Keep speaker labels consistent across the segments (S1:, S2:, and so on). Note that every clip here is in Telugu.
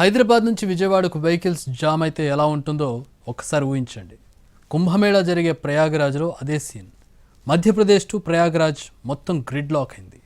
S1: హైదరాబాద్ నుంచి విజయవాడకు వెహికల్స్ జామ్ అయితే ఎలా ఉంటుందో ఒకసారి ఊహించండి. కుంభమేళా జరిగే ప్రయాగరాజ్లో అదే సీన్. మధ్యప్రదేశ్ టు ప్రయాగరాజ్ మొత్తం గ్రిడ్ లాక్ అయింది.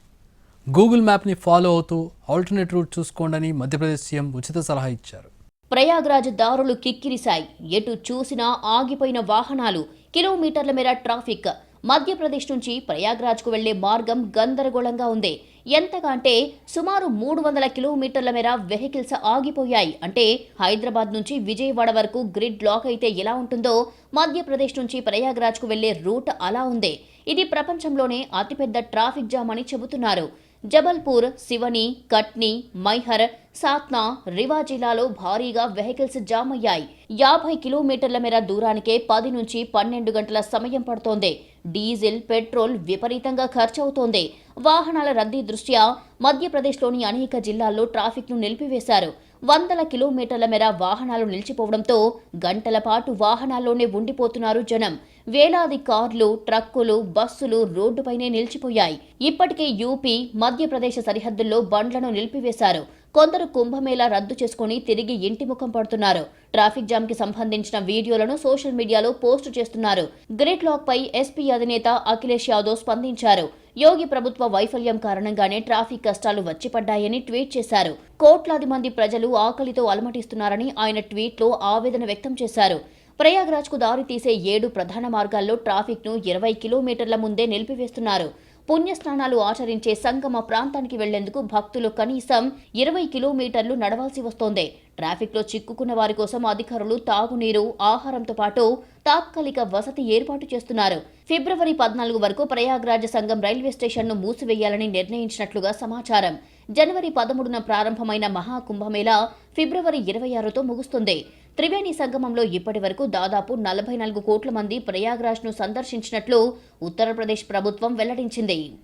S1: గూగుల్ మ్యాప్ని ఫాలో అవుతూ ఆల్టర్నేట్ రూట్ చూసుకోండి మధ్యప్రదేశ్ సీఎం ఉచిత సలహా ఇచ్చారు.
S2: ప్రయాగరాజ్ దారులు కిక్కిరిశాయి. ఎటు చూసినా ఆగిపోయిన వాహనాలు కిలోమీటర్ల మేర ట్రాఫిక్. మధ్యప్రదేశ్ నుంచి ప్రయాగ్రాజ్కు వెళ్ళే మార్గం గందరగోళంగా ఉంది. ఎంతగా అంటే సుమారు మూడు వందల కిలోమీటర్ల మేర వెహికల్స్ ఆగిపోయాయి. అంటే హైదరాబాద్ నుంచి విజయవాడ వరకు గ్రిడ్ లాక్ అయితే ఎలా ఉంటుందో మధ్యప్రదేశ్ నుంచి ప్రయాగ్రాజ్కు వెళ్ళే రూట్ అలా ఉంది. ఇది ప్రపంచంలోనే అతిపెద్ద ట్రాఫిక్ జామ్ అని చెబుతున్నారు. జబల్పూర్ శివని కట్ని మైహర్ సాత్నా రివా జిల్లాలో భారీగా వెహికల్స్ జామ్ అయ్యాయి యాభై కిలోమీటర్ల మేర దూరానికే పది నుంచి పన్నెండు గంటల సమయం పడుతోంది. డీజిల్ పెట్రోల్ విపరీతంగా ఖర్చవుతోంది. వాహనాల రద్దీ దృష్ట్యా మధ్యప్రదేశ్లోని అనేక జిల్లాల్లో ట్రాఫిక్ను నిలిపివేశారు. వందల కిలోమీటర్ల మేర వాహనాలు నిలిచిపోవడంతో గంటల పాటు వాహనాల్లోనే ఉండిపోతున్నారు జనం. వేలాది కార్లు ట్రక్కులు బస్సులు రోడ్డుపైనే నిలిచిపోయాయి. ఇప్పటికే యూపీ మధ్యప్రదేశ్ సరిహద్దుల్లో బండ్లను నిలిపివేశారు. కొందరు కుంభమేళా రద్దు చేసుకుని తిరిగి ఇంటి ముఖం పడుతున్నారు. ట్రాఫిక్ జామ్కి సంబంధించిన వీడియోలను సోషల్ మీడియాలో పోస్టు చేస్తున్నారు. గ్రిడ్ లాక్ పై ఎస్పీ అధినేత అఖిలేష్ యాదవ్ స్పందించారు. యోగి ప్రభుత్వ వైఫల్యం కారణంగానే ట్రాఫిక్ కష్టాలు వచ్చిపడ్డాయని ట్వీట్ చేశారు. కోట్లాది మంది ప్రజలు ఆకలితో అలమటిస్తున్నారని ఆయన ట్వీట్లో ఆవేదన వ్యక్తం చేశారు. ప్రయాగ్రాజ్కు దారి తీసే ఏడు ప్రధాన మార్గాల్లో ట్రాఫిక్ను ఇరవై కిలోమీటర్ల ముందే నిలిపివేస్తున్నారు. పుణ్యస్నానాలు ఆచరించే సంగమ ప్రాంతానికి వెళ్ళేందుకు భక్తులు కనీసం ఇరవై కిలోమీటర్లు నడవాల్సి వస్తోంది. ట్రాఫిక్లో చిక్కుకున్న వారి కోసం అధికారులు తాగునీరు ఆహారంతో పాటు తాత్కాలిక వసతి ఏర్పాటు చేస్తున్నారు. ఫిబ్రవరి పద్నాలుగు వరకు ప్రయాగ్రాజ్ సంఘం రైల్వే స్టేషన్ను మూసివేయాలని నిర్ణయించినట్లుగా సమాచారం. జనవరి పదమూడున ప్రారంభమైన మహాకుంభమేళా ఫిబ్రవరి ఇరవై ఆరుతో ముగుస్తుంది. త్రివేణి సంగమంలో ఇప్పటి వరకు దాదాపు నలభై నాలుగు కోట్ల మంది ప్రయాగ్రాజ్ను సందర్శించినట్లు ఉత్తరప్రదేశ్ ప్రభుత్వం వెల్లడించింది.